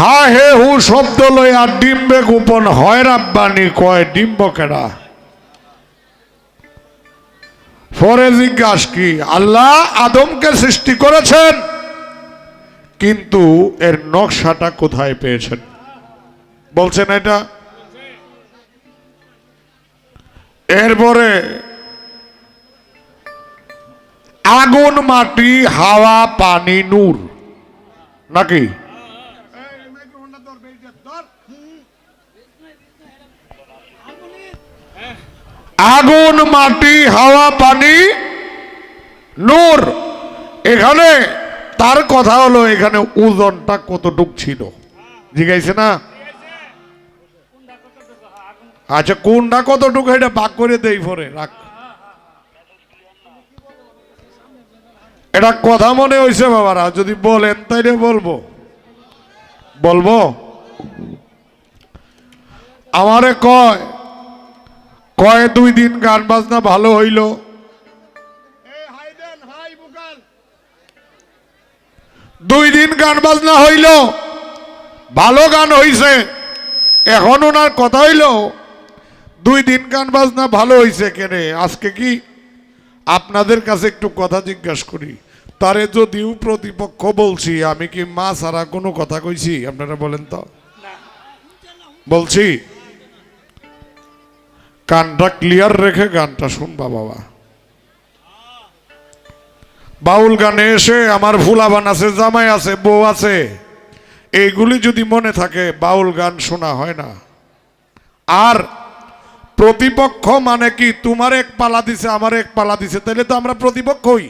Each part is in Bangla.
হা হে হু শব্দ লইয়া ডিম্বে গোপন হয় রাব্বানি, কয় ডিম্ব কেডা পরে জিজ্ঞাস কি, আল্লাহ আদমকে সৃষ্টি করেছেন, কিন্তু এর নকশাটা কোথায় পেয়েছেন? বলছেন এটা। এরপরে, আগুন, মাটি, হাওয়া, পানি, নূর, নাকি? আগুন, মাটি, হাওয়া, পানি, নূর। এখানে তার কথা হলো এখানে ওজনটা কতটুক ছিল। জিজ্ঞাসা না? আচ্ছা কোনটা কতটুকু এটা ভাগ করে দেই পরে, রাখ। এটা কথা মনে হয়েছে বাবারা, যদি বলেন তাইলে বলব। বলব? আমারে কয় কয় দুই দিন গান বাজনা ভালো হইল? দুই দিন গান বাজনা হইল। ভালো গান হইছে। এখন ওনার কথা হইল দুই দিন গান বাজনা ভালো হইছে কেনে? আজকে কি? আপনাদের কাছে একটু কথা জিজ্ঞাসা করি। তারে যদিও প্রতিপক্ষ বলছি আমি কি মা ছাড়া কোনো কথা কইছি? আপনারা বলেন তো। বলছি? কানটা ক্লিয়ার রেখে গানটা শুনবা বাবা বাউল গানে এসে আমার ফুলাবান আছে, জামাই আছে, বউ আছে। এইগুলি যদি মনে থাকে, বাউল গান শোনা হয় না। আর প্রতিপক্ষ মানে কি? তোমার এক পালা দিছে, আমার এক পালা দিছে তাহলে তো আমরা প্রতিপক্ষই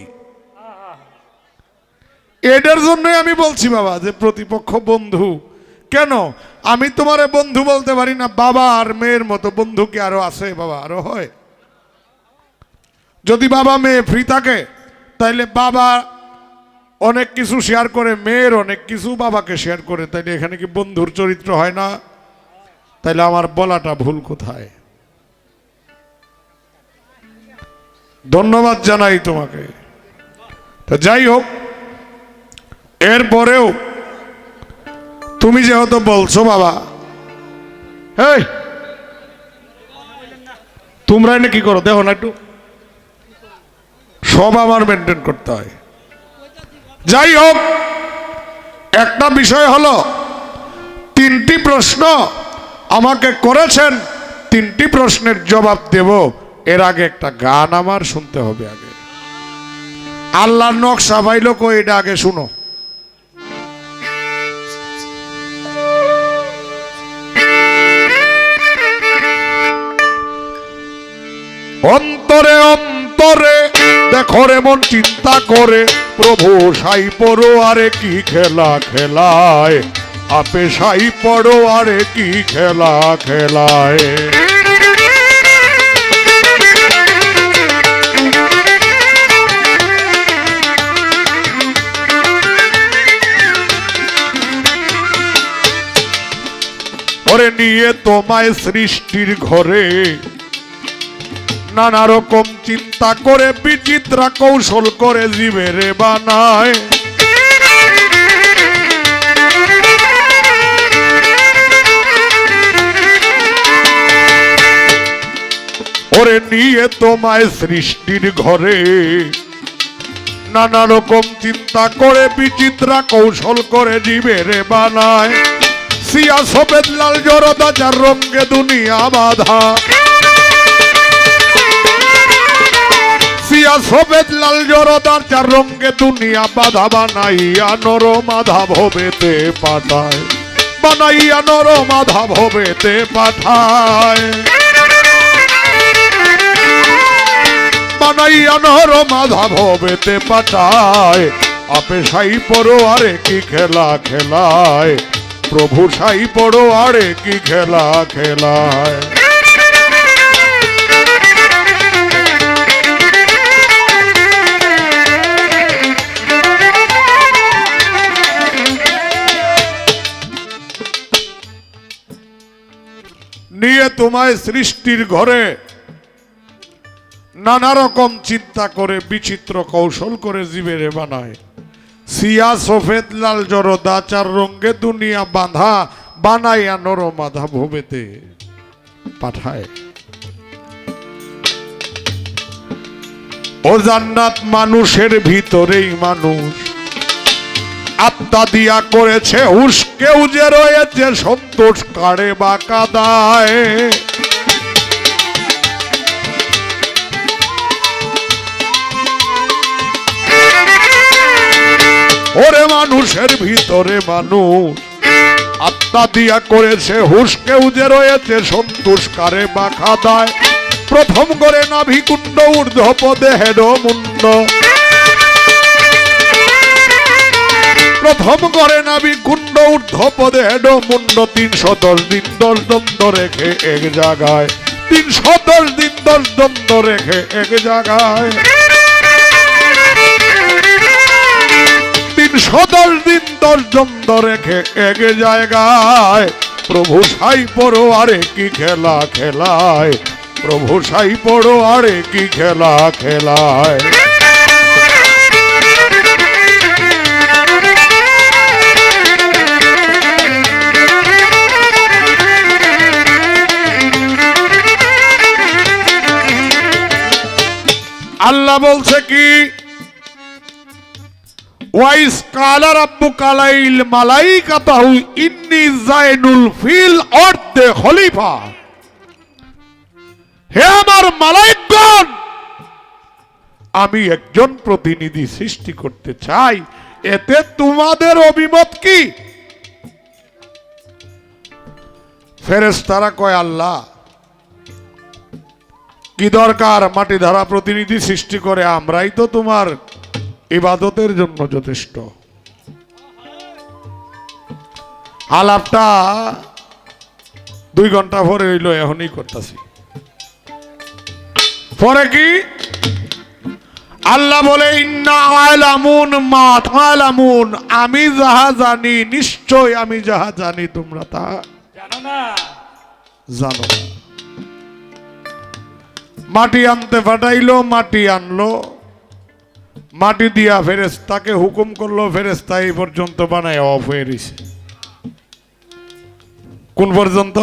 এটার জন্যই আমি বলছি বাবা, যে প্রতিপক্ষ বন্ধু। কেন? আমি তোমারে বন্ধু বলতে পারি না, বাবা আর মেয়ের মতো বন্ধু কি আরও আছে, বাবা? আরও হয়। যদি বাবা মেয়ে ফ্রি থাকে, তাইলে বাবা অনেক কিছু শেয়ার করে, মেয়ের অনেক কিছু বাবাকে শেয়ার করে, তাইলে এখানে কি বন্ধুর চরিত্র হয় না? তাইলে আমার বলাটা ভুল কোথায়? ধন্যবাদ জানাই তোমাকে। তো যাই হোক, এরপরেও তুমি যেহেতু বলছো, বাবা। তোমরা এনে কি করো? দেখো না একটু। সব আমার মেনটেন করতে হয়। যাই হোক, একটা বিষয় হলো, তিনটি প্রশ্ন আমাকে করেছেন, তিনটি প্রশ্নের জবাব দেব। এর আগে একটা গান আমার শুনতে হবে আগে। আল্লাহর নকশা পাইল কই এটা আগে শুনো। অন্তরে অন্তরে, দেখো রে মন চিন্তা করে। প্রভু সাই পড়ো, আরে কি খেলা খেলায়? আপে সাই পড়ো, আরে কি খেলা খেলায়? নিয়ে তোমায় সৃষ্টির ঘরে নানা রকম চিন্তা করে বিচিত্রা কৌশল করে জীবেরে বানায়। ওরে নিয়ে তোমায় সৃষ্টির ঘরে নানা রকম চিন্তা করে বিচিত্রা কৌশল করে জীবেরে বানায়। সিয়া সফেদ লাল জরদা যার রঙ্গে দুনিয়া বাধা। সিয়া সফেদ লাল জরদার চার রঙ্গে দুনিয়া বাধা বানাইয়া নর মাধা ভবেতে পাঠায়। বানাইয়া নর মাধা ভবেতে পাঠায়। বানাইয়া নর মাধা ভবেতে পাঠায়। আপে সাই পড়ো আরে কি খেলা খেলায়? প্রভু সাই পড়ো আরে কি খেলা খেলায়? নিয়ে তোমায় সৃষ্টির ঘরে নানা রকম চিন্তা করে, বিচিত্র কৌশল করে জীবেরে বানায়। সিয়া সফেদ, লাল জরদা চার রঙ্গে দুনিয়া বাঁধা, বানাইয়া নরমাধা ভবেতে পাঠায়। ও জান্নাত মানুষের ভিতরেই মানুষ। আত্মা দিয়া করেছে হুস কেউ যে রয়েছে সন্তোষ কারে বা কাদায়। ওরে মানুষের ভিতরে মানুষ, আত্মা দিয়া করেছে হুস কেউ যে রয়েছে সন্তোষ কারে বা খাদায় প্রথম করে নাভিকুণ্ড ঊর্ধ্ব পদে হেড মুন্ড প্রথম করে নাবি কুণ্ড ঊর্ধ্ব পদে মুন্ড তিনশো দশ দিন দশ দ্বন্দ্ব রেখে এক জায়গায়। তিনশো দশ দিন দশ দ্বন্দ্ব রেখে এক জায়গায়। তিনশো দশ দিন দশ দ্বন্দ্ব রেখে এক জায়গায়। প্রভু সাই পড়ো আরে কি খেলা খেলায়। প্রভু সাই পড়ো আরে কি খেলা খেলায়। আল্লাহ বলছে কি? ওয়াইস কালাইল ইন্নি ফিল খলিফা। হে আমার মালাইকগণ, আমি একজন প্রতিনিধি সৃষ্টি করতে চাই। এতে তোমাদের অভিমত কি? ফেরেশতারা কয়, আল্লাহ কি দরকার? মাটি ধারা প্রতিনিধি সৃষ্টি করে আমরাই তো তোমার ইবাদতের জন্য যথেষ্ট। আলাপটা দুই ঘণ্টা পরে হইল এখনই করতেছি। পরে কি? আল্লাহ বলে আমি যাহা জানি নিশ্চয় আমি যাহা জানি তোমরা তা জানো না? জানো না। মাটি আনতে পাঠাইলো মাটি আনলো। মাটি দিয়া ফেরেস্তাকে হুকুম করল ফেরেস্তা এই পর্যন্ত বানায় অফ হয়ে রয়েছে কোন পর্যন্ত?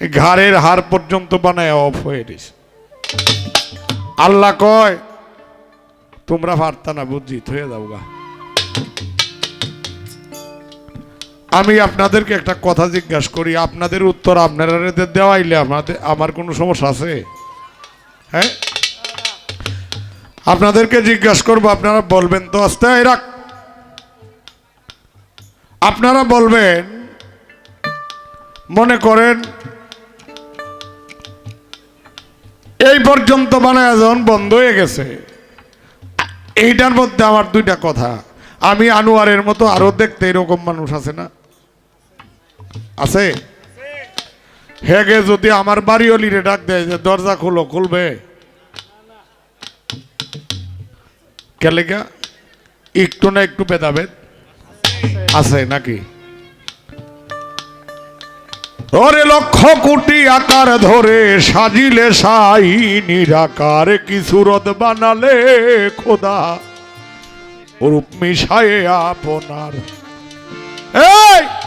ঘাড়ের হার পর্যন্ত বানায় অফ হয়ে রয়েছে আল্লাহ কয়, তোমরা পারতা না, বুঝি হয়ে যাও গা। আমি আপনাদেরকে একটা কথা জিজ্ঞাসা করি, আপনাদের উত্তর আপনারা দেওয়াইলে আমাদের, আমার কোনো সমস্যা আছে? হ্যাঁ? আপনাদেরকে জিজ্ঞাসা করব, আপনারা বলবেন তো, আস্তে রাখ। আপনারা বলবেন, মনে করেন, এই পর্যন্ত মানে যখন বন্ধ হয়ে গেছে। এইটার মধ্যে আমার দুইটা কথা। আমি আনোয়ারের মতো আরও দেখতে এরকম মানুষ আছে না? আছে? হেগে যদি আমার বাড়ি অলিরে ডাক দেয় যে দরজা খুলো, খুলবে? কেলেগা একটু না একটু ভেদাভেদ? আছে নাকি? ওরে লক্ষ কোটি আকার ধরে সাজিলে সাই নিরাকার কি সুরত বানালে খোদা? রূপ মিশায়ে আপনার। এই!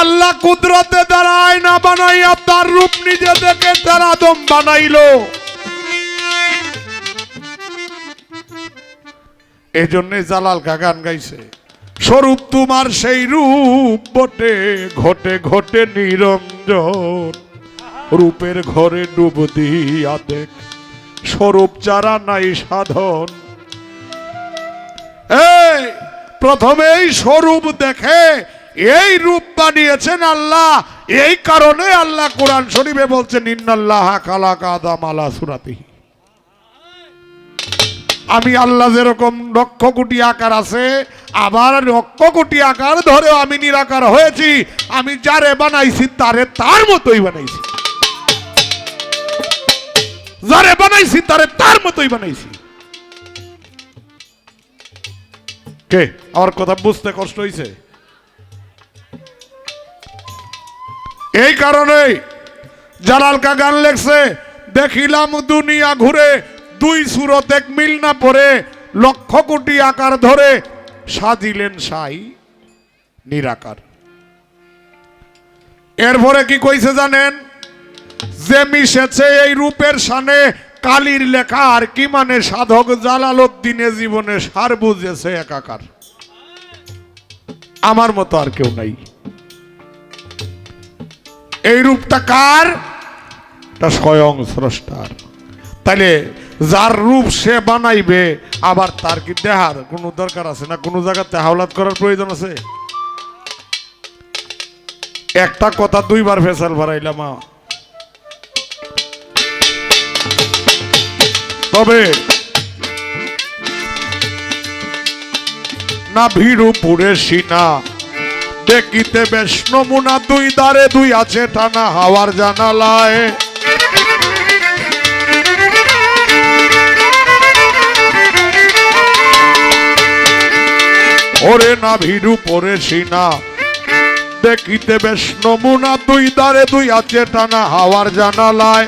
আল্লাহ কুদরতে দ্বারা আয়না বানাইয়া তার রূপ নিজে দেখে তার আদম বানাইলো। এই জন্যে জালাল গান গাইছে। স্বরূপ তোমার সেই রূপ বটে, ঘটে ঘটে নিরঞ্জন। রূপের ঘরে ডুব দিয়া দেখ, স্বরূপ চারা নাই সাধন। এই, প্রথমেই স্বরূপ দেখে এই রূপ বানিয়েছেন আল্লাহ। এই কারণে আল্লাহ কোরআন শরীফে বলছেন আদম আলা সুরাতিহি। আমি আল্লাহ যেরকম লক্ষ কোটি আকার আছে, আবার লক্ষ কোটি আকার ধরেও আমি নিরাকার হয়েছি। আমি যারে বানাইছি, তারে তার মতোই বানাইছি। যারে বানাইছি, তারে তার মতোই বানাইছি। কে? আমার কথা বুঝতে কষ্ট হয়েছে এই কারণেই জালাল কা গান লেখছে, দেখিলাম দুনিয়া ঘুরে দুই সুরত এক মিল না পড়ে, লক্ষ কোটি আকার ধরে সাজিলেন সাই নিরাকার। এরপরে কি কইছে জানেন? যে মিশেছে এই রূপের সানে কালির লেখা আর কি মানে সাধক জালালউদ্দিনে জীবনে সার বুঝেছে একাকার। আমার মতো আর কেউ নাই। এই রূপটা কার? তা স্বয়ং স্রষ্টার। তাইলে যার রূপ সে বানাইবে, আবার তার কি দেহার কোনো দরকার আছে না কোনো জায়গাতে হাওলাত করার প্রয়োজন আছে? একটা কথা দুইবার ফেসাল ভরাইলাম। তবে না ভিড়ু পুরে সিনা দেখিতে বেশ নমুনা দুই দারে দুই আছে টানা হাওয়ার জানালায়। ওরে না ভিড়ু পরে সিনা, দেখিতে বেশ নমুনা দুই দারে দুই আছে টানা হাওয়ার জানালায়।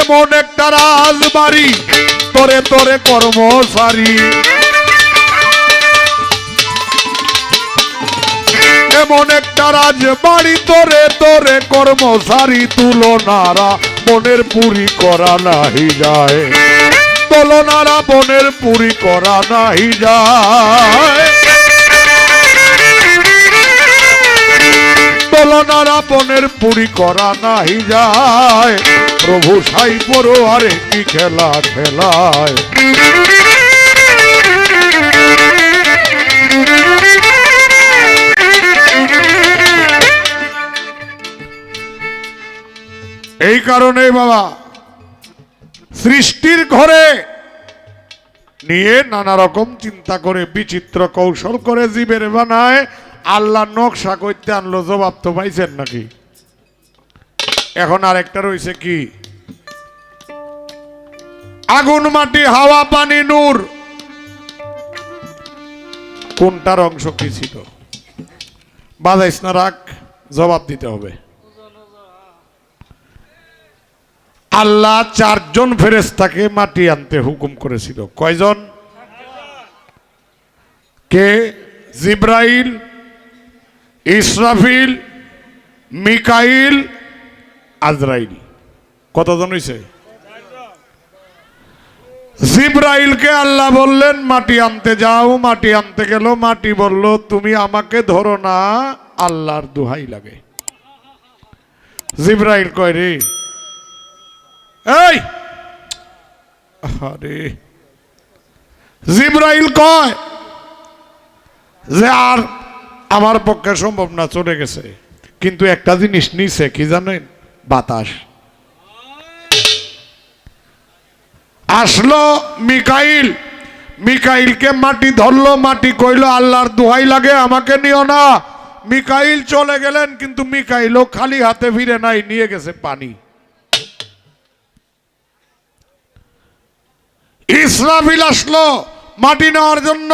এমন একটা রাজবাড়ি, তোরে তোরে কর্মসারী এমন একটা রাজবাড়ি, তোরে তোরে কর্মসারী তুলনারা মনের পুরি করা নাহি যায়। তুলনারা মনের পুরি করা নাহি যায়। তুলনারা বনের পুরি করা নাহি যায়। প্রভু সাই পড়ো আরে কি খেলা খেলায়। কারণে বাবা, সৃষ্টির ঘরে নিয়ে নানা রকম চিন্তা করে, বিচিত্র কৌশল করে জীবের বানায়, আল্লাহ নকশা করতে আনলো, জবাব তো পাইছেন নাকি? এখন আরেকটা রয়েছে কি? আগুন, মাটি, হাওয়া, পানি, নূর। কোনটার অংশ কি ছিল বাজাইস না, রাখ, জবাব দিতে হবে। আল্লাহ চারজন ফেরেস্তাকে মাটি আনতে হুকুম করেছিল। কয়জন? কে? জিব্রাইল, ইসরাফিল, মিকাইল, আজরাইল। কতজন হয়েছে জিব্রাইলকে আল্লাহ বললেন, মাটি আনতে যাও, মাটি আনতে গেল, মাটি বলল, তুমি আমাকে ধরো না, আল্লাহর দুহাই লাগে। জিব্রাইল কয়, রে এই! আরে জিব্রাইল কয় যে আর আমার পক্ষে সম্ভব না, চলে গেছে। কিন্তু একটা জিনিস নিছে, কি জানেন? বাতাস। আসলো মিকাইল। মিকাইলকে মাটি ধরলো, মাটি কইলো, আল্লাহর দোহাই লাগে, আমাকে নিও না। মিকাইল চলে গেলেন, কিন্তু মিকাইলও খালি হাতে ফিরে নাই, নিয়ে গেছে পানি। ইসরাফিল আসলো মাটি নেওয়ার জন্য।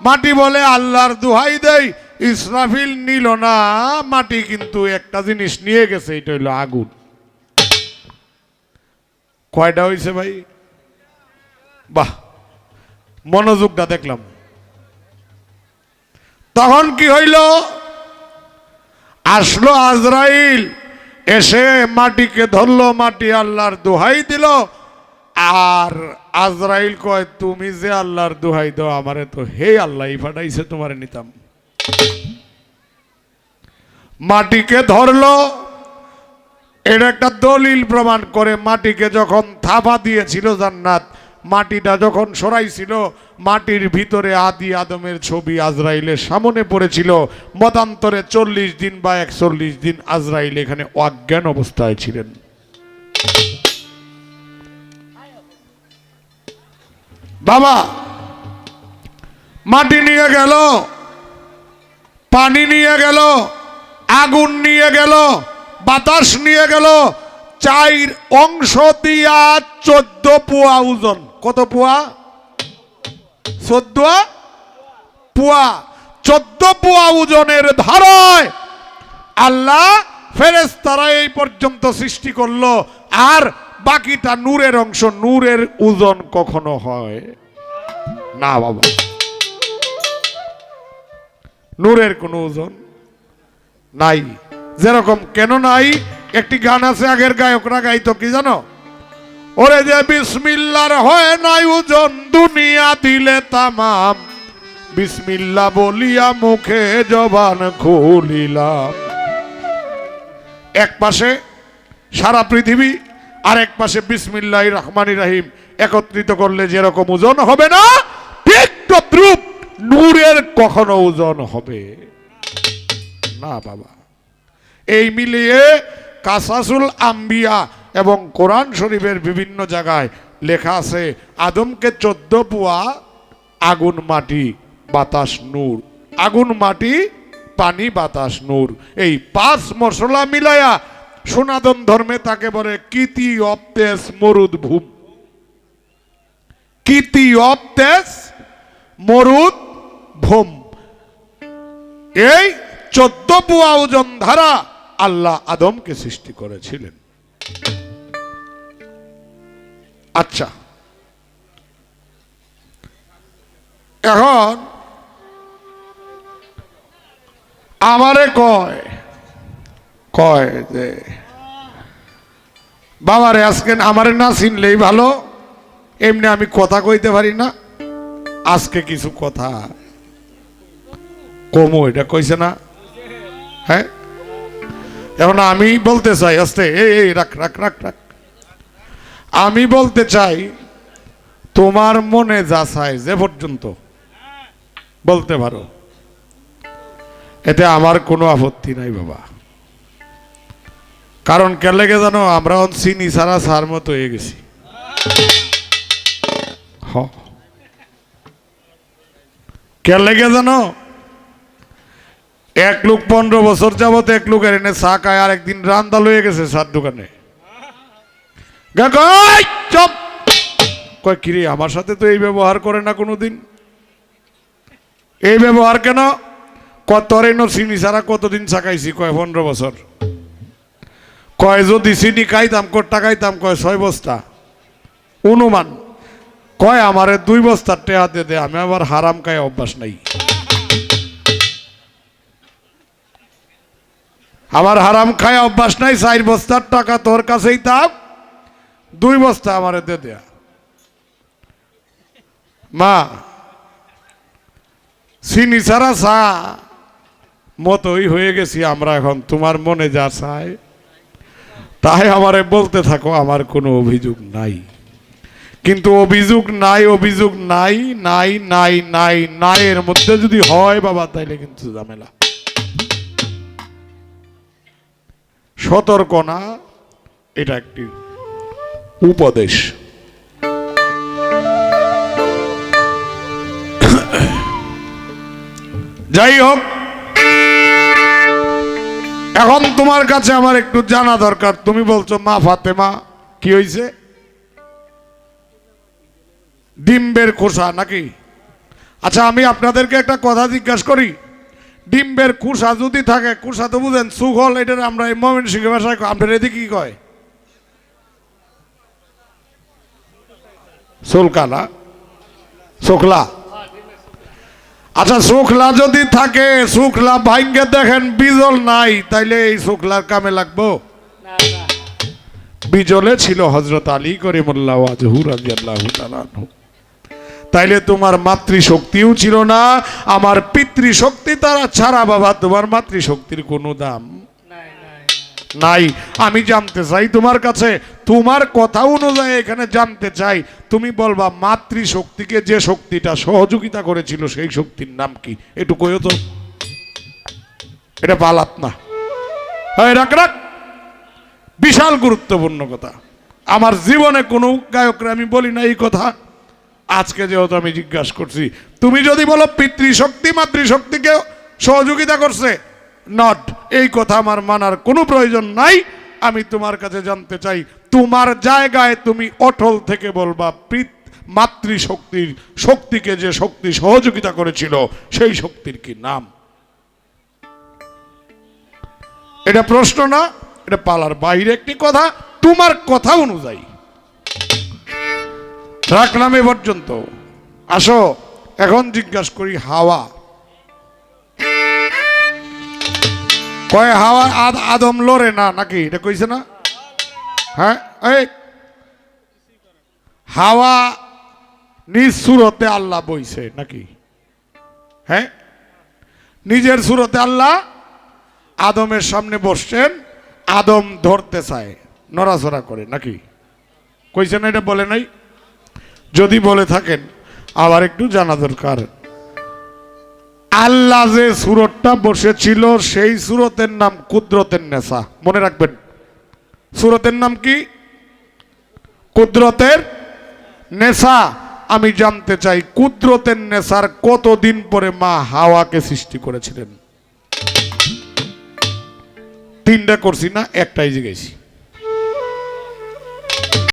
মাটি বলে আল্লাহর দুহাই দেই। ইসরাফিল নিল না, মাটি কিন্তু একটা জিনিস নিয়ে গেছে, এটা হইল আগুন। কয়টা হয়েছে ভাই? বাহ, মনোযোগটা দেখলাম। তখন কি হইল? আসলো আজরাইল, এসে মাটিকে ধরলো, মাটি আল্লাহর দোহাই দিল। আর আজরাইল কয়, তুমি যে আল্লাহর দোহাই দাও আমারে তো হে আল্লাহ ফাটাইছে তোমারে নিতাম। মাটিকে ধরলো এটা একটা দলিল প্রমাণ করে, মাটিকে যখন থাপা দিয়েছিল জান্নাত, মাটিটা যখন সরাইছিল, মাটির ভিতরে আদি আদমের ছবি আজরাইলের সামনে পড়েছিল। মতান্তরে চল্লিশ দিন বা একচল্লিশ দিন আজরাইল এখানে অজ্ঞান অবস্থায় ছিলেন। বাবা, মাটি নিয়ে গেল, পানি নিয়ে গেল, আগুন নিয়ে গেল, বাতাস নিয়ে গেল, চার অংশ দিয়া চোদ্দ পুয়া ওজন। কত পুয়া? চোদ্দ পুয়া। চোদ্দ পোয়া ওজনের ধারায় আল্লাহ ফেরেস্তারা এই পর্যন্ত সৃষ্টি করল। আর বাকিটা নূরের অংশ, নূরের ওজন কখনো হয় না বাবা। নূরের কোনো ওজন নাই। যেরকম কেন নাই? একটি গান আছে আগের গায়করা গাইতো কি জানো? ওরে যে বিসমিল্লার হয় নাই ওজন, দুনিয়া দিলে তামাম। বিসমিল্লা বলিয়া মুখে জবান খুলিলাম। এক পাশে সারা পৃথিবী আর এক পাশে বিসমিল্লাহ রহমানি রাহিম একত্রিত করলে যেরকম ওজন হবে না, ঠিক তদ্রুপ নূরের কখনো ওজন হবে। না বাবা। এই মিলিয়ে কাসাসুল আম্বিয়া এবং কোরআন শরীফের বিভিন্ন জায়গায় লেখা আছে, আদমকে চোদ্দ পুয়া, আগুন, মাটি, বাতাস, নূর। আগুন, মাটি, পানি, বাতাস, নূর। এই পাঁচ মশলা মিলায়া সনাতন ধর্মে তাকে বলে কীতি অপ্তেস মরুদ ভূম। কীতি অপ্তেস মরুদ ভূম। এই চোদ্দ পুয়া ওজন ধারা আল্লাহ আদমকে সৃষ্টি করেছিলেন। আচ্ছা। এখন আমারে কয় কয় যে, বাবারে, আজকে আমারে না চিনলেই ভালো, এমনি আমি কথা কইতে পারি না। আজকে কিছু কথা। কমো, এটা কইছে না? হ্যাঁ? এখন আমি বলতে চাই, আস্তে, এই রাখ রাখ রাখ রাখ। আমি বলতে চাই, তোমার মনে যা চাই যে পর্যন্ত বলতে পারো। এতে আমার কোনো আপত্তি নাই, বাবা। কারণ কে লেগে জানো, আমরা চিনি সারা সার মতো হয়ে গেছি। হ। কে লেগে জানো, এক লোক পনেরো বছর যাবত এক লোকের এনে চা খায়, আর একদিন রান্দা হয়ে গেছে সার দোকানে। চুপ! কয়, কিরে, আমার সাথে তো এই ব্যবহার করে না কোনোদিন? এই ব্যবহার কেন? কত রেনো চিনি ছাড়া কতদিন চাকাইছি কয়, পনেরো বছর। কয় যদি চিনি খাইতাম কট্টা খাইতাম, কয় ছয় বস্তা? অনুমান। কয় আমারে দুই বস্তার টেহাতে দে আমি আবার হারাম খাই অভ্যাস নাই। আমার হারাম খায় অভ্যাস নাই, চার বস্তার টাকা তোর কাছেই তাপ দুই বস্তা আমারে দে দেয়া মা, চিনি ছাড়া চা মতোই হয়ে গেছি আমরা এখন, তোমার মনে যা চায়। তাই আমারে বলতে থাকো, আমার কোনো অভিযোগ নাই। কিন্তু অভিযোগ নাই অভিযোগ নাই নাই নাই নাই নাই এর মধ্যে যদি হয় বাবা, তাইলে কিন্তু ঝামেলা। সতর্ক না, এটা একটি উপদেশ। যাই হোক এখন তোমার কাছে আমার একটু জানা দরকার। তুমি বলছো, মা ফাতেমা, কি হয়েছে ডিম্বের খোসা নাকি? আচ্ছা আমি আপনাদেরকে একটা কথা জিজ্ঞাসা করি। ডিম্বের কুসা যদি থাকে কুসা তো বুঝেন সুখল এটা আমরা এই মমিন সিংহ ভাষায়। আপনার এদিকে কি কয়? সোলকালা শোকলা আচ্ছা শুক্লা যদি থাকে শুক্লা ভাইকে দেখেন বিজল নাই তাইলে এই শুক্লার কামে লাগবো বিজলে ছিল হজরত আলী করিমুল্লাহ আজহুর আলী আল্লাহ। তাইলে তোমার মাতৃশক্তিও ছিল না আমার পিতৃশক্তি তারা ছাড়া বাবা তোমার মাতৃশক্তির কোনো দাম নাই। আমি জানতে চাই তোমার কাছে, তোমার কথা অনুযায়ী এখানে জানতে চাই। তুমি বলবা, মাতৃশক্তিকে যে শক্তিটা সহযোগিতা করেছিল সেই শক্তির নাম কি? একটু কইও তো। এটা পালাত না। বিশাল গুরুত্বপূর্ণ কথা। আমার জীবনে কোনো গায়করা আমি বলি না এই কথা। আজকে যেহেতু আমি জিজ্ঞাসা করছি, তুমি যদি বলো পিতৃশক্তি মাতৃশক্তিকে সহযোগিতা করছে নট এই কথা আমার মানার কোনো প্রয়োজন নাই। আমি তোমার কাছে জানতে চাই, তোমার জায়গায় তুমি অটল থেকে বলবা, পিত মাতৃশক্তির শক্তিকে যে শক্তি সহযোগিতা করেছিল, সেই শক্তির কি নাম? এটা প্রশ্ন না, এটা পালার বাইরে একটি কথা, তোমার কথা অনুযায়ী। রাখলাম এ পর্যন্ত। আসো, এখন জিজ্ঞাসা করি হাওয়া। কয় হাওয়া আদ আদম লড়ে না, নাকি? এটা কইছে না? হ্যাঁ? এই। হাওয়া নিজ সুরতে আল্লাহ বইছে, নাকি? হ্যাঁ? নিজের সুরতে আল্লাহ আদমের সামনে বসছেন, আদম ধরতে চায়, নড়াচড়া করে, নাকি? কইছেন এটা বলে নাই? যদি বলে থাকেন, আবার একটু জানা দরকার। আল্লাহ যে সুরতটা বসেছিল, সেই সুরতের নাম কুদরতের নেশা। মনে রাখবেন। সুরতের নাম কি? কুদরতের নেশা। আমি জানতে চাই, কুদরতের নেশার কতদিন পরে মা হাওয়াকে সৃষ্টি করেছিলেন? তিনটা করছি না, একটাই জিজ্ঞেসি।